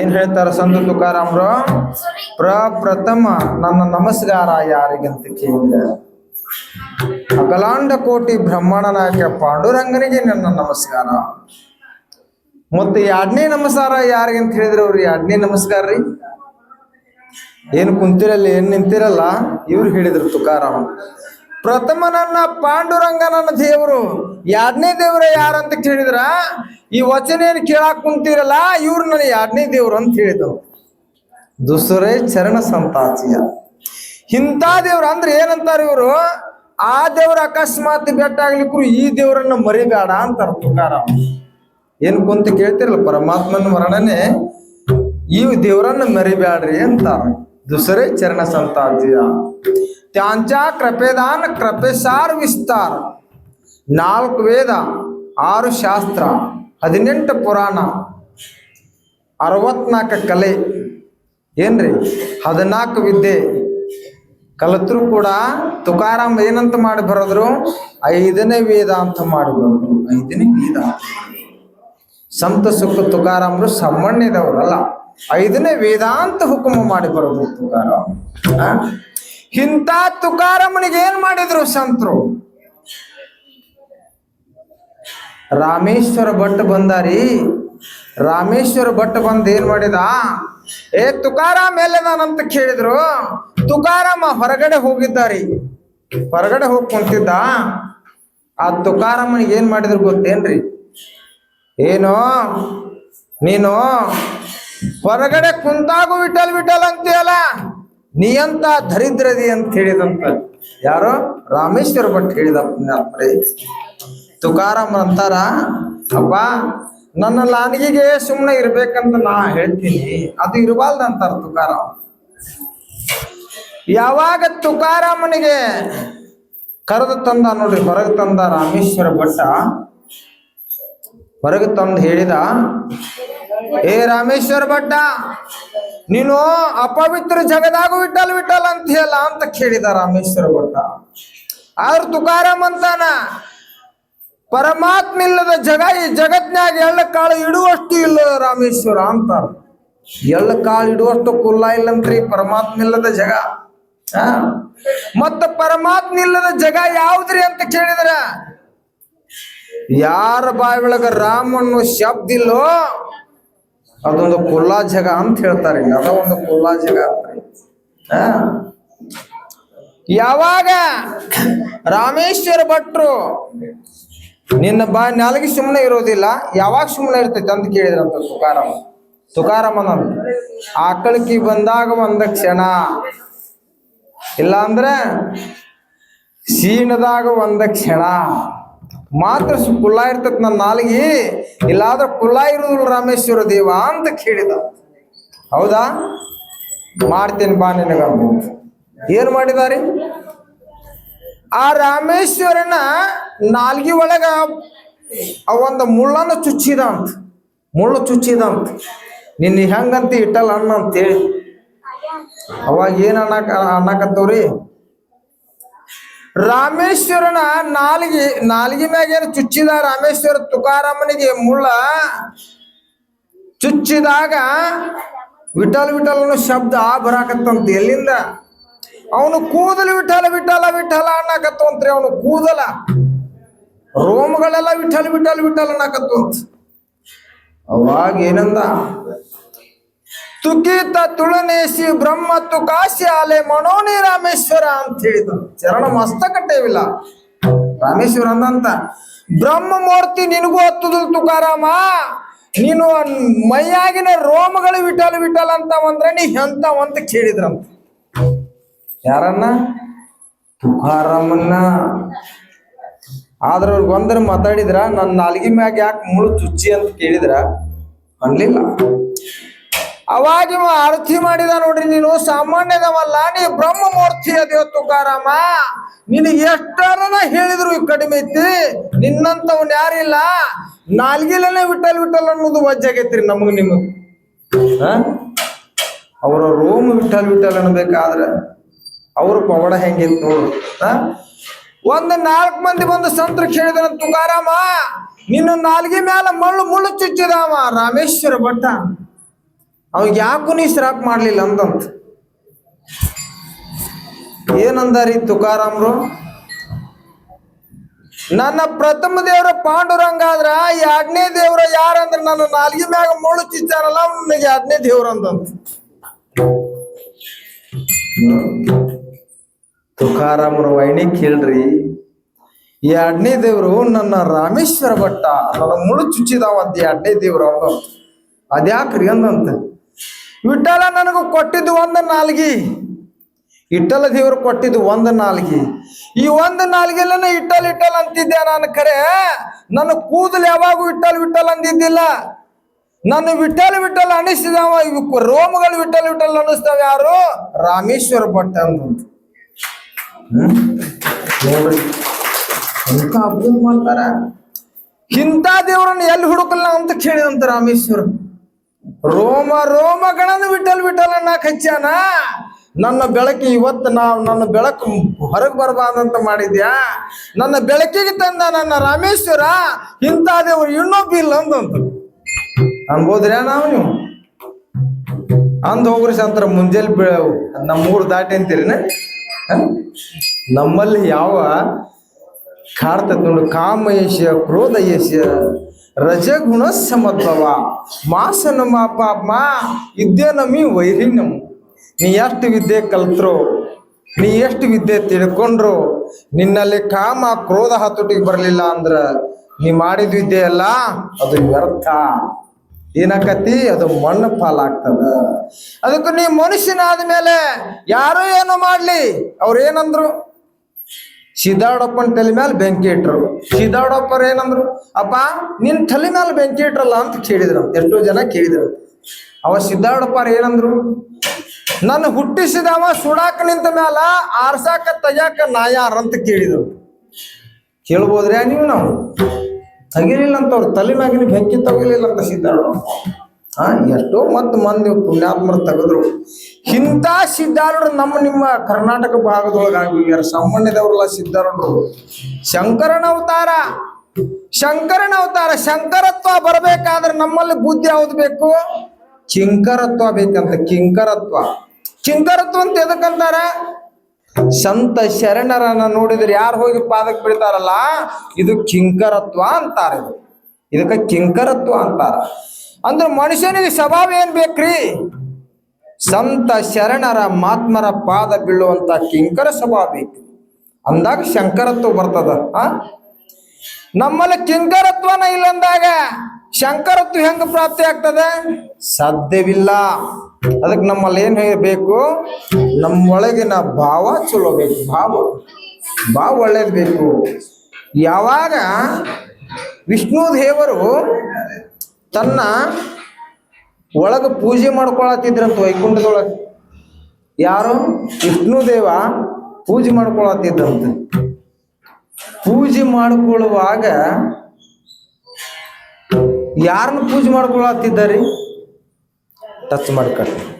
ಏನ್ ಹೇಳ್ತಾರ ಸಂತ ತುಕಾರಾಮ್ರು? ಪ್ರಪ್ರಥಮ ನನ್ನ ನಮಸ್ಕಾರ ಯಾರಿಗಂತ ಕೇಳಿದ. ಅಗಲಾಂಡ ಕೋಟಿ ಬ್ರಹ್ಮಣನಾಯಕ ನಾಯಕ ಪಾಂಡುರಂಗನಿಗೆ ನನ್ನ ನಮಸ್ಕಾರ. ಮತ್ತೆ ಎರಡನೇ ನಮಸ್ಕಾರ ಯಾರಿಗಂತ ಹೇಳಿದ್ರು ಅವ್ರಿ? ಎರಡನೇ ನಮಸ್ಕಾರ ರೀ? ಏನು ಕುಂತಿರಲ್ಲ, ಏನು ನಿಂತಿರಲ್ಲ? ಇವ್ರು ಹೇಳಿದ್ರು ತುಕಾರಾಮ್. ಪ್ರಥಮ ನನ್ನ ಪಾಂಡುರಂಗ ನನ್ನ ದೇವರು. ಎರಡನೇ ದೇವ್ರ ಯಾರಂತ ಕೇಳಿದ್ರ, ಈ ವಚನ ಏನು ಕೇಳಾಕ್ ಕುಂತಿರಲ್ಲ, ಇವ್ರು ನನ್ನ ಎರಡನೇ ದೇವ್ರು ಅಂತ ಹೇಳಿದ್ರು. ದುಸರೇ ಚರಣ ಸಂತಾಚಿಯ. ಇಂಥ ದೇವ್ರು ಅಂದ್ರೆ ಏನಂತಾರ ಇವರು? ಆ ದೇವ್ರ ಅಕಸ್ಮಾತ್ ಬೆಟ್ಟ ಆಗ್ಲಿಕ್ಕೂ ಈ ದೇವ್ರನ್ನ ಮರಿಬೇಡ ಅಂತ ಅರ್ಥಕಾರ. ಏನ್ ಕುಂತ ಕೇಳ್ತಿರಲ್ಲ ಪರಮಾತ್ಮನ ವರ್ಣನೆ? ಈ ದೇವರನ್ನ ಮರಿಬೇಡ್ರಿ ಅಂತಾರ. दुसरे चरण संतांच्या त्यांच्या कृपेदान कृपेसार ವಿಸ್ತಾರ ನಾಲ್ಕು ವೇದ ಆರು ಶಾಸ್ತ್ರ ಹದಿನೆಂಟು ಪುರಾಣ ಅರವತ್ನಾಲ್ಕು ಕಲೆ ಏನ್ರಿ ಹದಿನಾಲ್ಕು ವಿದ್ಯೆ ಕಲಿತರು ಕೂಡ ತುಕಾರಾಮ್ ಏನಂತ ಮಾಡಿ ಬರೋದ್ರು ಐದನೇ ವೇದ ಅಂತ ಮಾಡಿ ಬರೋದು ಐದನೇ ವೇದ ಸಂತ ಸುಖ ತುಕಾರಾಮ್ರು ಸಾಮಾನ್ಯದವರಲ್ಲ ಐದನೇ ವೇದಾಂತ ಹುಕುಮ ಮಾಡಿ ಬರೋದು ತುಕಾರಾಮ್? ಇಂಥ ತುಕಾರಾಮನಿಗೆ ಏನ್ ಮಾಡಿದ್ರು ಸಂತರು? ರಾಮೇಶ್ವರ ಭಟ್ ಬಂದಾರಿ. ರಾಮೇಶ್ವರ ಭಟ್ ಬಂದ್ ಏನ್ ಮಾಡಿದ? ಏ ತುಕಾರಾಮ್ ಎಲ್ಲದಾನಂತ ಕೇಳಿದ್ರು. ತುಕಾರಾಮ ಹೊರಗಡೆ ಹೋಗಿದ್ದಾರಿ. ಹೊರಗಡೆ ಹೋಗಿ ಕುಂತಿದ್ದ. ಆ ತುಕಾರಾಮನಿಗೆ ಏನ್ ಮಾಡಿದ್ರು ಗೊತ್ತೇನ್ರಿ? ಏನೋ? ನೀನು ಹೊರಗಡೆ ಕುಂತಾಗು ವಿಠಲ್ ವಿಠಲ್ ಅಂತೀಯಲ್ಲ, ನೀ ಅಂತ ದರಿದ್ರದಿ ಅಂತ ಹೇಳಿದಂತ ಯಾರು ರಾಮೇಶ್ವರ ಭಟ್ ಹೇಳಿದ ತುಕಾರಾಮ್ ಅಂತಾರ ಅಪ್ಪ ನನ್ನ ಲಾನಿಗೆ ಸುಮ್ಮನೆ ಇರ್ಬೇಕಂತ ನಾ ಹೇಳ್ತೀನಿ. ಅದು ಇರಬಾರ್ದು ಅಂತಾರ ತುಕಾರಾಮ್. ಯಾವಾಗ ತುಕಾರಾಮನಿಗೆ ಕರೆದು ತಂದ ನೋಡ್ರಿ, ಹೊರಗೆ ತಂದ ರಾಮೇಶ್ವರ ಭಟ್ಟ, ಹೊರಗೆ ತಂದು ಹೇಳಿದ ಏ ರಾಮೇಶ್ವರ ಭಟ್ಟ, ನೀನು ಅಪವಿತ್ರ ಜಗದಾಗು ವಿಠಲ್ ವಿಠಲ್ ಅಂತ ಹೇಳ ಅಂತ ಕೇಳಿದ ರಾಮೇಶ್ವರ ಭಟ್ಟ. ಆದ್ರ ತುಕಾರಾಮ್ ಅಂತಾನ ಪರಮಾತ್ಮ ಇಲ್ಲದ ಜಗ, ಈ ಜಗತ್ನಾಗ ಎಳ್ಳ ಕಾಳು ಇಡುವಷ್ಟು ಇಲ್ಲ ರಾಮೇಶ್ವರ ಅಂತ ಎಳ್ಳ ಕಾಳು ಇಡುವಷ್ಟು ಕುಲ್ಲ ಇಲ್ಲಂತ್ರಿ ಪರಮಾತ್ಮ ಇಲ್ಲದ ಜಗ? ಮತ್ತ ಪರಮಾತ್ಮ ಇಲ್ಲದ ಜಗ ಯಾವ್ದ್ರಿ ಅಂತ ಕೇಳಿದ್ರ? ಯಾರ ಬಾಯಿ ಒಳಗ ರಾಮ್ ಅನ್ನೋ ಶಬ್ದ ಇಲ್ಲೋ ಅದೊಂದು ಕುಲ್ಲಾ ಜಗ ಅಂತ ಹೇಳ್ತಾರೆ ಅದ ಒಂದು ಕುಲ್ಲಾ ಜಗ ಅಂತ. ಯಾವಾಗ ರಾಮೇಶ್ವರ ಭಟ್ರು ನಿನ್ನ ಬಾ, ನಾಲ್ಗೆ ಸುಮ್ಮನೆ ಇರೋದಿಲ್ಲ, ಯಾವಾಗ ಸುಮ್ಮನೆ ಇರ್ತೈತೆ ಅಂತ ಕೇಳಿದ್ರಂತ ತುಕಾರಾಮ. ತುಕಾರಾಮನಂತ ಆಕಳಿಗೆ ಬಂದಾಗ ಒಂದ ಕ್ಷಣ. ಇಲ್ಲಾಂದ್ರೆ ಸೀಣದಾಗ ಒಂದ ಕ್ಷಣ. ಮಾತ್ರ ಕುಲ್ಲ ಇರ್ತೈತಿ ನನ್ನ ನಾಲಿಗೆ. ಇಲ್ಲಾದ್ರೆ ಕುಲ್ಲ ಇರುವುದಿಲ್ಲ ರಾಮೇಶ್ವರ ದೇವ ಅಂತ ಕೇಳಿದ. ಹೌದಾ? ಮಾಡ್ತೇನೆ ಬಾ ನಿನಗ ಏನ್ ಮಾಡಿದಾರಿ? ಆ ರಾಮೇಶ್ವರನ ನಾಲ್ಗಿ ಒಳಗ ಒಂದು ಮುಳ್ಳನ್ನು ಚುಚ್ಚಿದ ಅಂತ ಮುಳ್ಳು ಚುಚ್ಚಿದ ಅಂತ ನಿನ್ನ ಹೆಂಗಂತ ಇಟ್ಟಲ್ಲ ಅಣ್ಣ ಅಂತೇಳಿ. ಅವಾಗ ಏನ್ ಅನ್ನಕ ಅನ್ನಕತ್ತವ್ರಿ? ರಾಮೇಶ್ವರನ ನಾಲ್ಗಿ ನಾಲ್ಗಿ ಮ್ಯಾಗ ಏನು ಚುಚ್ಚಿದ ರಾಮೇಶ್ವರ ತುಕಾರಾಮನಿಗೆ ಮುಳ್ಳ ಚುಚ್ಚಿದಾಗ ವಿಠಲ್ ವಿಠಲ್ ಅನ್ನೋ ಶಬ್ದ ಬರಾಕತ್ತಂತ. ಎಲ್ಲಿಂದ? ಅವನು ಕೂದಲು ವಿಠಲ ವಿಠಲ ವಿಠಲ ಅನ್ನಕತ್ತವಂತ್ರಿ ಅವನು ಕೂದಲ. ರೋಮಗಳೆಲ್ಲ ವಿಠಲ್ ವಿಠಲ್ ವಿಠಲ್ ಅನ್ನಕತ್ತವಂತ ಅವಾಗ ಏನಂದ? ತುಕೀತ ತುಳನೇಸಿ ಬ್ರಹ್ಮ ತುಕಾಶಿ ಆಲೆ ಮನೋನಿ ರಾಮೇಶ್ವರ ಅಂತ ಹೇಳಿದ ಚರಣ ಮಸ್ತಕಟ್ಟೇವಿಲ್ಲ ರಾಮೇಶ್ವರ ಅಂದಂತ ಬ್ರಹ್ಮ ಮೂರ್ತಿ ನಿನಗೂ ಹತ್ತುದಿಲ್ಲ ತುಕಾರಾಮ. ನೀನು ಮೈಯಾಗಿನ ರೋಮಗಳು ವಿಟಲ್ ವಿಟಲ್ ಅಂತ ಅಂದ್ರೆ ನೀ ಅಂತ ಕೇಳಿದ್ರಂತ. ಯಾರನ್ನ? ತುಕಾರಾಮನ್ನ. ಆದ್ರ ಒಂದ್ರ ಮಾತಾಡಿದ್ರ, ನನ್ನ ನಾಲ್ಗಿ ಮ್ಯಾಗ ಯಾಕೆ ಮುಳು ಚುಚ್ಚಿ ಅಂತ ಕೇಳಿದ್ರ? ಅನ್ಲಿಲ್ಲ. ಅವಾಗ ಆರತಿ ಮಾಡಿದ ನೋಡ್ರಿ ನೀನು, ಸಾಮಾನ್ಯದವಲ್ಲ, ನೀ ಬ್ರಹ್ಮ ಮೂರ್ತಿ ದೇವ ತುಕಾರಾಮ. ನೀನು ಎಷ್ಟರನ ಹೇಳಿದ್ರು ಕಡಿಮೆ ಐತಿ? ನಿನ್ನಂತವನ್ ಯಾರಿಲ್ಲ ನಾಲ್ಗಿಲೇ ವಿಠಲ್ ವಿಠಲ್ ಅನ್ನೋದು ವಜ್ಜಾಗೈತ್ರಿ ನಮಗ್ ನಿಮಗ್. ಅವರ ರೋಮ್ ವಿಠಲ್ ವಿಠಲ್ ಅನ್ಬೇಕಾದ್ರೆ ಅವ್ರ ಪವಾಡ ಹೆಂಗಿತ್ತು ನೋಡು? ಒಂದ್ ನಾಲ್ಕು ಮಂದಿ ಬಂದು ಸಂತರು ಕೇಳಿದ್ರ, ತುಕಾರಾಮ, ನಿನ್ನ ನಾಲ್ಗಿ ಮ್ಯಾಲ ಮಳ್ಳು ಮುಳ್ಳು ಚುಚ್ಚಿದಾವ, ರಾಮೇಶ್ವರ ಭಟ್ಟ. ಅವಾಗ ಯಾಕೂ ನೀ ಶ್ರಾಪ್ ಮಾಡಲಿಲ್ಲ ಅಂತಂತ ಏನಂದಾರಿ ತುಕಾರಾಮ್ರು? ನನ್ನ ಪ್ರಥಮ ದೇವ್ರ ಪಾಂಡುರಂಗ ಆದ್ರ ಎರಡನೇ ದೇವ್ರ ಯಾರಂದ್ರ ನನ್ನ ನಾಲ್ಗಿ ಮ್ಯಾಗ ಮುಳ್ಳು ಚಿಚ್ಚಾರಲ್ಲ ನನಗೆ ಎರಡನೇ ದೇವ್ರ ಅಂತಂತ ತುಕಾರಾಮ್ರ ವೈಣಿ ಕೇಳ್ರಿ ಎರಡನೇ ದೇವ್ರು ನನ್ನ ರಾಮೇಶ್ವರ ಭಟ್ಟ, ನನ್ನ ಮುಳ್ಳು ಚುಚ್ಚಿದಾವ ಅಂತ ಎರಡನೇ ದೇವ್ರ ಅವ ಅದ್ಯಾಕ್ರಿ ಅಂದಂತ? ವಿಠಲ ನನಗೆ ಕೊಟ್ಟಿದ್ದು ಒಂದು ನಾಲ್ಗಿ. ಇಟ್ಟಲ ದೇವರು ಕೊಟ್ಟಿದ್ದು ಒಂದು ನಾಲ್ಗಿ. ಈ ಒಂದು ನಾಲ್ಗೆಲ್ಲನ ಇಟ್ಟಲ್ ಇಟ್ಟಲ್ ಅಂತಿದ್ದೆ ನಾನು ಕರೆ? ನನ್ನ ಕೂದಲು ಯಾವಾಗೂ ಇಟ್ಟಲ್ ವಿಠಲ್ ಅಂದಿದ್ದಿಲ್ಲ. ನನ್ನ ವಿಠಲ್ ವಿಠಲ್ ಅನಿಸಿದವ. ಇವು ರೋಮಗಳು ವಿಠಲ್ ವಿಠಲ್ ಅನಿಸ್ತಾವ ಯಾರು? ರಾಮೇಶ್ವರ ಭಟ್ ಅಂತ? ನೋಡ್ರಿ. ಅಭ್ಯಾಸ ಮಾಡ್ತಾರ? ಇಂಥ ದೇವ್ರನ್ನ ಎಲ್ಲಿ ಹುಡುಕಲ್ಲ ಅಂತ ಕೇಳಿದಂತ ರಾಮೇಶ್ವರ. ರೋಮ ರೋಮಗಳನ್ನು ವಿಠಲ್ ವಿಠಲ್ ಅನ್ನಕ್ ಹಚ್ಚಾನ ನನ್ನ ಬೆಳಕು ಇವತ್ತು ನಾವು ನನ್ನ ಬೆಳಕು ಹೊರಗೆ ಬರಬಾರ್ದಂತ ಮಾಡಿದ್ಯಾ? ನನ್ನ ಬೆಳಕಿಗೆ ತಂದ ನನ್ನ ರಾಮೇಶ್ವರ, ಇಂಥ ದೇವರು ಇನ್ನೊಬ್ಬ ಇಲ್ಲ ಅಂತಂತ ಅನ್ಬೋದ್ರ್ಯಾ ನಾವು ನೀವು? ಅಂದ್ ಹೋಗ್ರಿ ಸಂತರ, ಮುಂಜಾನೆ ಬೆ ನಮ್ಮೂರು ದಾಟಿ ಅಂತೀರಿನ? ನಮ್ಮಲ್ಲಿ ಯಾವ ಕಾಡ್ತದ ನೋಡು ಕ್ರೋಧ ಕ್ರೋಧಯಶ ರಜಗುಣ ಸಮದ್ಭವ. ಮಾಸ ನಮ್ಮ ಪಾಪ ಇದ್ದೇ ನಮಿ ವೈರಿ ನಮ್ ನೀ ಎಷ್ಟು ವಿದ್ಯೆ ಕಲ್ತ್ರು, ನೀ ಎಷ್ಟು ವಿದ್ಯೆ ತಿಳ್ಕೊಂಡ್ರು, ನಿನ್ನಲ್ಲಿ ಕಾಮ ಕ್ರೋಧ ಹತೋಟಿಗೆ ಬರಲಿಲ್ಲ ಅಂದ್ರ ನೀ ಮಾಡಿದ ವಿದ್ಯೆ ಅಲ್ಲ, ಅದು ವ್ಯರ್ಥ. ಏನಕತಿ ಅದು ಮಣ್ಣು ಪಾಲಾಗ್ತದ. ಅದಕ್ಕೆ ನೀ ಮನುಷ್ಯನಾದ ಮೇಲೆ ಯಾರೋ ಏನೋ ಮಾಡ್ಲಿ? ಅವ್ರು ಏನಂದ್ರು? ಸಿದ್ದಾಡಪ್ಪನ ತಲೆ ಮೇಲೆ ಬೆಂಕಿ ಇಟ್ರು. ಸಿದ್ದಾಡಪ್ಪರು ಏನಂದ್ರು, ಅಪ್ಪ, ನಿನ್ ತಲೆ ಮೇಲೆ ಬೆಂಕಿ ಇಟ್ರಲ್ಲ? ಅಂತ ಕೇಳಿದ್ರು. ಎಷ್ಟೋ ಜನ ಕೇಳಿದ್ರು. ಅವ ಸಿದ್ದಾಡಪ್ಪರ ಏನಂದ್ರು, ನನ್ನ ಹುಟ್ಟಿಸಿದವ ಸುಡಾಕ ನಿಂತ ಮ್ಯಾಲ ಆರ್ಸಾಕ ತಯಾಕ ನಾ ಯಾರ್ ಅಂತ ಕೇಳಿದ್ರು. ಕೇಳ್ಬೋದ್ರ್ಯಾ ನೀವು ನಾವು? ತಗಿಲಿಲ್ಲ ಅಂತ ಅವ್ರ ತಲೆ ಮ್ಯಾಗಿನ ಬೆಂಕಿ ತಗಿಲಿಲ್ಲ ಅಂತ ಸಿದ್ದಾಡಪ್ಪ. ಆ ಎಷ್ಟೋ ಮತ್ತು ಮಂದಿ ಪುಣ್ಯಾತ್ಮರು ತೆಗೆದ್ರು. ಇಂಥ ಸಿದ್ಧಾರೂಢರು ನಮ್ಮ ನಿಮ್ಮ ಕರ್ನಾಟಕ ಭಾಗದೊಳಗೆ ಆಗಿದ್ದಾರೆ ಸಾಮಾನ್ಯದವ್ರಲ್ಲ ಸಿದ್ಧಾರೂಢರು. ಶಂಕರನ ಅವತಾರ. ಶಂಕರನ ಅವತಾರ. ಶಂಕರತ್ವ ಬರಬೇಕಾದ್ರೆ ನಮ್ಮಲ್ಲಿ ಬುದ್ಧಿ ಯಾವ್ದು ಬೇಕು? ಕಿಂಕರತ್ವ ಬೇಕಂತ, ಕಿಂಕರತ್ವ. ಕಿಂಕರತ್ವ ಅಂತ ಎದಕ್ಕಂತಾರ? ಸಂತ ಶರಣರನ್ನ ನೋಡಿದ್ರೆ ಯಾರು ಹೋಗಿ ಪಾದಕ್ಕೆ ಬಿಡ್ತಾರಲ್ಲ ಇದು ಕಿಂಕರತ್ವ ಅಂತಾರೆ. ಇದು ಇದಕ್ಕೆ ಕಿಂಕರತ್ವ ಅಂತಾರ. ಅಂದ್ರೆ ಮನುಷ್ಯನಿಗೆ ಸ್ವಭಾವ ಏನ್ ಬೇಕ್ರಿ? ಸಂತ ಶರಣರ ಮಾತ್ಮರ ಪಾದ ಬೀಳುವಂತ ಕಿಂಕರ ಸ್ವಭಾವ ಬೇಕು ಅಂದಾಗ ಶಂಕರತ್ವ ಬರ್ತದ, ಆ? ನಮ್ಮಲ್ಲಿ ಕಿಂಕರತ್ವನ ಇಲ್ಲಂದಾಗ ಶಂಕರತ್ವ ಹೆಂಗ ಪ್ರಾಪ್ತಿ ಆಗ್ತದೆ? ಸಾಧ್ಯವಿಲ್ಲ. ಅದಕ್ಕೆ ನಮ್ಮಲ್ಲಿ ಏನ್ ಬೇಕು ನಮ್ಮೊಳಗಿನ ಭಾವ ಚಲೋ ಬೇಕು, ಭಾವ. ಭಾವ ಒಳ್ಳೇದು ಬೇಕು. ಯಾವಾಗ ವಿಷ್ಣು ದೇವರು ತನ್ನ ಒಳಗೆ ಪೂಜೆ ಮಾಡ್ಕೊಳತ್ತಿದ್ರಂತ ವೈಕುಂಠದೊಳಗೆ. ಯಾರು? ವಿಷ್ಣು ದೇವ ಪೂಜೆ ಮಾಡ್ಕೊಳತ್ತಿದ್ರಂತ ಪೂಜೆ ಮಾಡ್ಕೊಳ್ಳುವಾಗ ಯಾರನ್ನು ಪೂಜೆ ಮಾಡ್ಕೊಳತ್ತಿದ್ದಾರೆ? ಟಚ್ ಮಾಡ್ಕೊಳ್ಳಿ